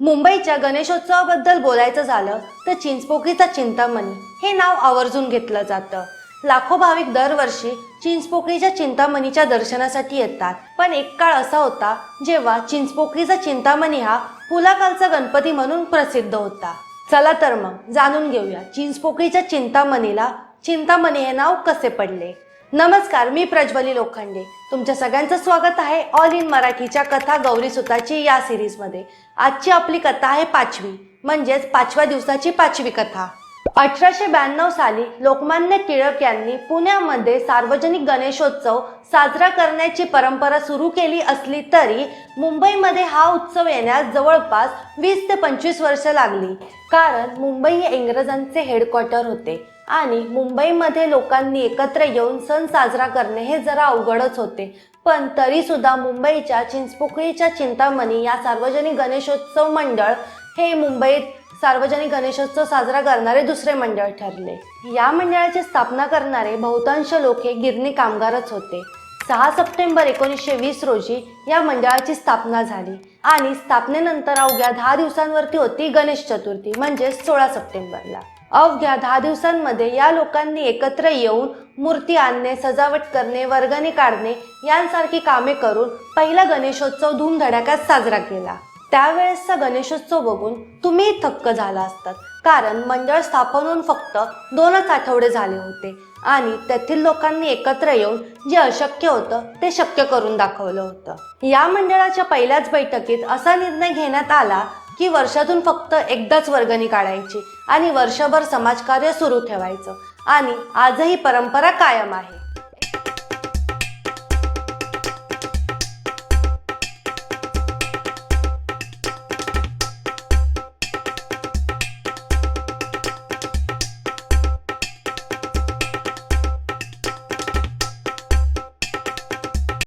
मुंबईच्या गणेशोत्सवाबद्दल बोलायचं झालं तर चिंचपोकळीचा चिंतामणी हे नाव आवर्जून घेतलं जातं. लाखो भाविक दरवर्षी चिंचपोकळीच्या चिंतामणीच्या दर्शनासाठी येतात. पण एक काळ असा होता जेव्हा चिंचपोकळीचा चिंतामणी हा फुलाकालचा गणपती म्हणून प्रसिद्ध होता. चला तर मग जाणून घेऊया चिंचपोकळीच्या चिंतामणीला चिंतामणी हे नाव कसे पडले? नमस्कार मी प्रज्वली लोखंडे. तुमच्या सगळ्यांचं स्वागत आहे ऑल इन मराठीच्या कथा गौरी सुताची या सिरीजमध्ये आजची आपली कथा आहे पाचवी म्हणजेच पाचव्या दिवसाची पाचवी कथा. अठराशे ब्याण्णव साली लोकमान्य टिळक यांनी पुण्यामध्ये सार्वजनिक गणेशोत्सव साजरा करण्याची परंपरा सुरू केली असली तरी मुंबईमध्ये हा उत्सव येण्यास जवळपास वीस ते पंचवीस वर्ष लागली. कारण मुंबई हे इंग्रजांचे हेडक्वार्टर होते आणि मुंबईमध्ये लोकांनी एकत्र येऊन सण साजरा करणे हे जरा अवघडच होते. पण तरीसुद्धा मुंबईच्या चिंचपोकळीच्या चिंतामणी या सार्वजनिक गणेशोत्सव मंडळ हे मुंबईत सार्वजनिक गणेशोत्सव साजरा करणारे दुसरे मंडळ ठरले. या मंडळाची स्थापना करणारे बहुतांश लोक हे गिरणी कामगारच होते. सहा सप्टेंबर एकोणीसशे वीस रोजी या मंडळाची स्थापना झाली आणि स्थापनेनंतर अवघ्या दहा दिवसांवरती होती गणेश चतुर्थी म्हणजे सोळा सप्टेंबरला. अवघ्या दहा दिवसांमध्ये या लोकांनी एकत्र येऊन मूर्ती आणणे सजावट करणे वर्गणी काढणे यांसारखी कामे करून पहिला गणेशोत्सव धूमधडाक्यात साजरा केला. त्यावेळेसचा गणेशोत्सव बघून तुम्ही थक्क झाला असतात. कारण मंडळ स्थापन होऊन फक्त दोनच आठवडे झाले होते आणि तेथील लोकांनी एकत्र येऊन जे अशक्य होतं ते शक्य करून दाखवलं होतं. या मंडळाच्या पहिल्याच बैठकीत असा निर्णय घेण्यात आला की वर्षातून फक्त एकदाच वर्गणी काढायची आणि वर्षभर समाजकार्य सुरू ठेवायचं. आणि आजही परंपरा कायम आहे.